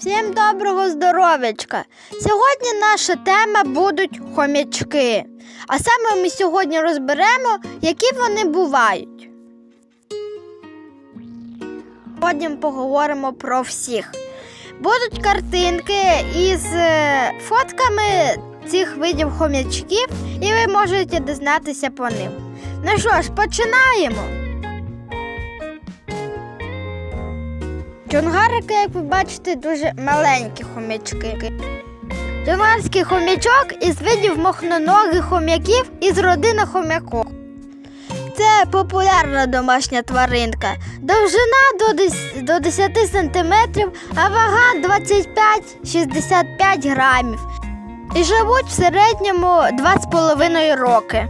Всім доброго здоров'ячка! Сьогодні наша тема будуть хомячки. А саме ми сьогодні розберемо, які вони бувають. Сьогодні поговоримо про всіх. Будуть картинки із е, фотками цих видів хомячків, і ви можете дізнатися по ним. Ну що ж, починаємо. Джунгарики, як ви бачите, дуже маленькі хомячки. Джунгарський хомячок із видів мохноногих хом'яків із родини хом'яков. Це популярна домашня тваринка. Довжина до дес- до 10 см, а вага 25-65 грамів. І живуть в середньому 2,5 роки.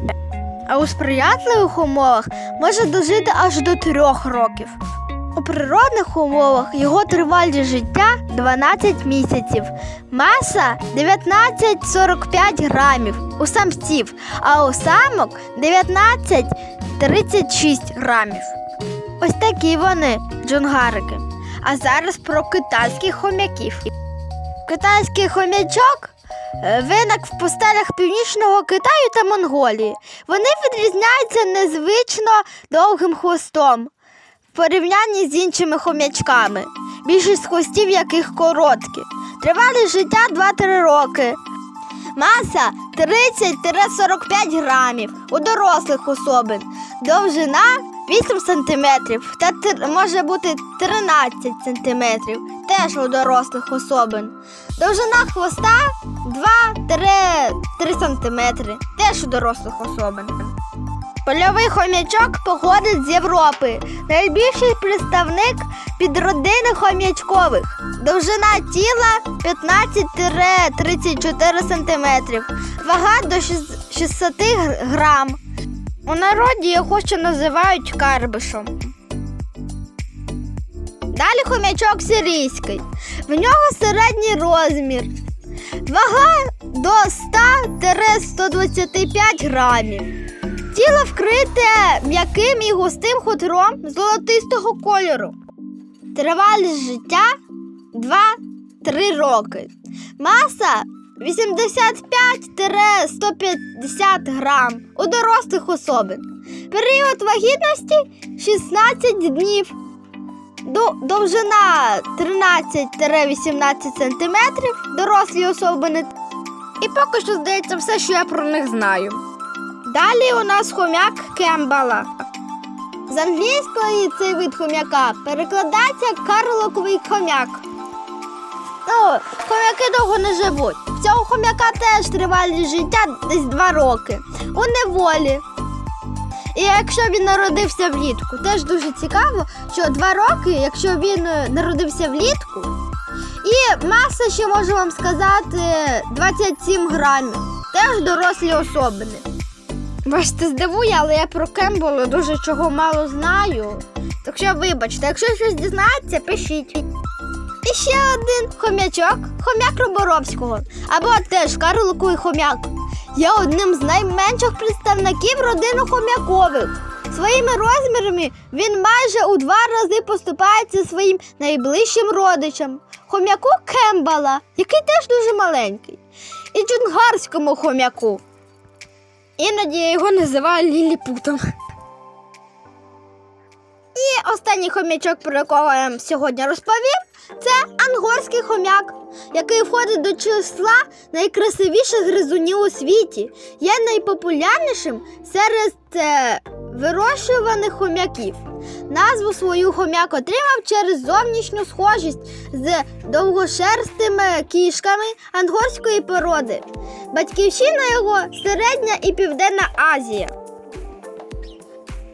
А у сприятливих умовах може дожити аж до 3 років. Природних умовах його тривалість життя 12 місяців, маса 19-45 грамів у самців, а у самок 19-36 грамів. Ось такі вони джунгарики. А зараз про китайських хом'яків. Китайський хом'ячок виник в пустелях північного Китаю та Монголії. Вони відрізняються незвично довгим хвостом порівнянні з іншими хом'ячками, більшість хвостів яких короткі. Тривалість життя 2-3 роки. Маса 30-45 грамів у дорослих особин. Довжина 8 см та може бути 13 см теж у дорослих особин. Довжина хвоста 2-3 см теж у дорослих особин. Польовий хом'ячок походить з Європи. Найбільший представник підродини хом'ячкових. Довжина тіла 15-34 см. Вага до 600 грам. У народі його ще називають карбишем. Далі хом'ячок сирійський. В нього середній розмір. Вага до 100-125 грамів. Тіло вкрите м'яким і густим хутром золотистого кольору. Тривалість життя 2-3 роки. Маса 85-150 грам у дорослих особин. Період вагітності 16 днів. Довжина 13-18 см дорослі особини. І поки що здається все, що я про них знаю. Далі у нас хомяк Кембала. З англійської цей вид хомяка перекладається карликовий хомяк. Ну, хомяки довго не живуть. В цього хомяка теж тривалість життя десь 2 роки. У неволі. І якщо він народився влітку, теж дуже цікаво, що 2 роки, якщо він е, народився влітку, і маса, ще можу вам сказати, 27 грамів. Теж дорослі особини. Бачите, здивує, але я про Кембола дуже чого мало знаю. Так що вибачте, якщо щось дізнаєтеся, пишіть. І ще один хомячок, хомяк Роборовського, або теж карликовий хомяк. Є одним з найменших представників родини хомякових. Своїми розмірами він майже у два рази поступається своїм найближчим родичам хомяку Кембала, який теж дуже маленький, і джунгарському хомяку. Іноді я його називаю ліліпутом. І останній хомячок, про якого я вам сьогодні розповів, це ангорський хомяк, який входить до числа найкрасивіших гризунів у світі. Є найпопулярнішим серед е, вирощуваних хомяків. Назву свою хомяк отримав через зовнішню схожість з довгошерстими кішками ангорської породи. Батьківщина його середня і південна Азія.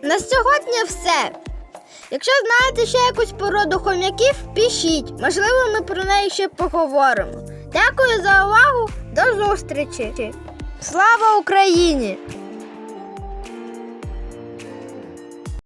На сьогодні все. Якщо знаєте ще якусь породу хом'яків, пишіть. Можливо, ми про неї ще поговоримо. Дякую за увагу. До зустрічі. Слава Україні!